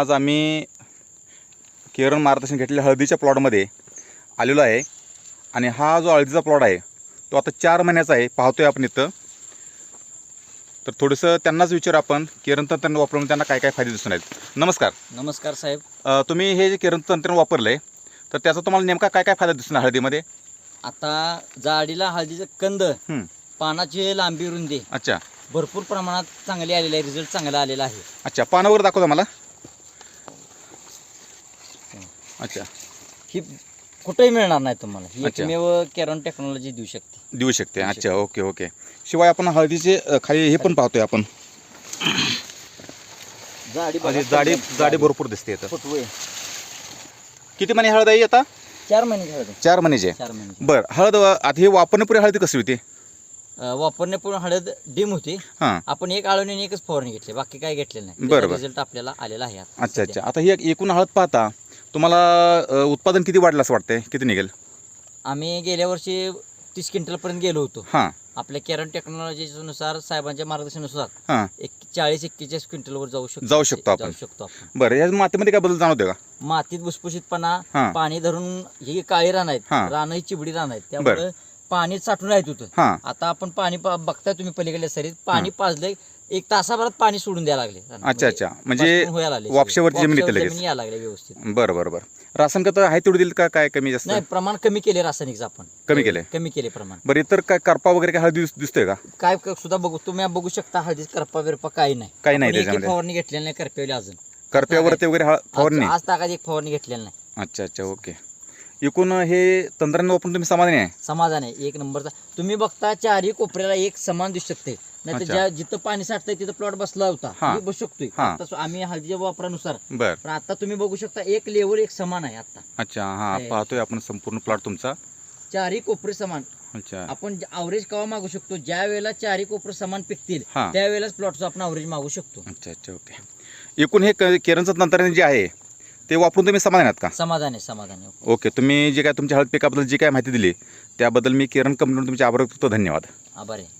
आज आम्ही केरळ मार्गदर्शन घेतलेल्या हळदीच्या प्लॉटमध्ये आलेलो आहे. आणि हा जो हळदीचा प्लॉट आहे तो आता चार महिन्याचा आहे. पाहतोय आपण इथं. तर थोडंसं त्यांनाच विचार आपण किरण तंत्रज्ञान वापरून त्यांना काय काय फायदे दिसून आहेत. नमस्कार. नमस्कार साहेब. तुम्ही हे जे किरण तंत्रज्ञान वापरलं आहे तर त्याचा तुम्हाला नेमका काय काय फायदा दिसून हळदीमध्ये? आता जाडीला हळदीचं कंद पानाची लांबी रुंदी अच्छा. भरपूर प्रमाणात चांगली आलेली आहे रिझल्ट चांगला आलेला आहे. अच्छा पानं वगैरे दाखवता मला. अच्छा. ही कुठेही मिळणार नाही तुम्हाला. ही अच्छा. एकमेव कॅरॉन टेक्नॉलॉजी देऊ शकते. देऊ शकते. अच्छा ओके ओके. शिवाय आपण हळदीचे अ, खाली हे पण पाहतोय आपण. जाडी जाडी जाडी. भरपूर दिसते इथं. फुटवे. किती महिने हळद आहे आता? चार महिने हळद चार महिन्याचे चार महिने बरं हळद आता हे वापरण्यापूर्वी हळदी कशी होती? वापरण्यापूर्वी हळद डिम होती. हां. आपण एक आळवणी आणि एकच फवारणी घेतली. बाकी काय घेतले नाही. बरं. रिझल्ट आपल्याला आलेला आहे आता अच्छा सध्या. अच्छा. आता ही एक एकूण हळद पाहता तुम्हाला उत्पादन किती वाढलं असं वाटतंय? किती निघेल? आम्ही गेल्या वर्षी तीस क्विंटलपर्यंत गेलो होतो. हां. आपल्या कॅरन टेक्नॉलॉजीनुसार साहेबांच्या मार्गदर्शनानुसार हां. एक चाळीस एक्केचाळीस क्विंटलवर जाऊ शकतो. जाऊ शकतो आपण. जाऊ शकतो बरं या मातीमध्ये काय बदल जाणवते का? मातीत भुसभुशीतपणा पाणी धरून ही काळी रान आहेत. रानं ही चिबडी रान आहेत. त्यामुळे पाणी साठून राहत होतं. आता आपण पाणी बघताय तुम्ही पलीकडल्या सरीत पाणी पाजलंय एक तासाभरात पाणी सोडून द्यायला लागले. अच्छा अच्छा. म्हणजे बाष्पीभवन व्हायला लागले सगळे. जमीन येते वापशावर लगेच. जमीन यायला लागले व्यवस्थित. बरं बरं बरं. रासन खत आहे तेवढं दिलं का? काय कमी जास्त? नाही प्रमाण कमी केले रासायनिकचं आपण. कमी केलंय? कमी केले प्रमाण. बरं इतर काय करपा वगैरे काय हळदी दिस- दिसतोय का? काय क- सुद्धा बघू तुम्ही बघू शकता हळदीच करपा बिरपा काही नाही. काही नाही आपण एकही त्याच्यामध्ये. फवारणी घेतलेली नाही करप्यावली अजून. करप्यावरती वगैरे हळ- फवारणी? आज तागात एक फवारणी घेतलेली नाही. अच्छा अच्छा ओके. एकूण हे तंत्रज्ञान वापरून तुम्ही समाधानी आहे? समाधान आहे. एक नंबरचा. तुम्ही बघता चारही कोपऱ्याला एक समान दिसू शकते. नाही अच्छा. ज्या जिथं पाणी साठतंय तिथं प्लॉट बसला होता. हा. बसू शकतोय. हा. आता सो- आम्ही हळदीच्या वापरानुसार. बरं. पण आता तुम्ही बघू शकता एक लेवल एक समान आहे आता. अच्छा हां. हे. पाहतोय आपण संपूर्ण प्लॉट तुमचा. चारही कोपरे समान. अच्छा. आपण अवरेज केव्हा मागू शकतो? ज्या वेळेला चारही कोपरे समान पिकतील हां. त्यावेळेलाच प्लॉटचं आपण अवरेज मागू शकतो. अच्छा अच्छा ओके एकूण हे क- केरनचं तंत्रज्ञान जे आहे ते वापरून तुम्ही समाधान आहात का? समाधान आहे समाधान आहे. ओके तुम्ही जे काय तुमच्या हळद पिकाबद्दल जी काय माहिती दिली त्याबद्दल मी केरन कंपनीकडून तुमचे आभार व्यक्त करतो. धन्यवाद. आभार आहे.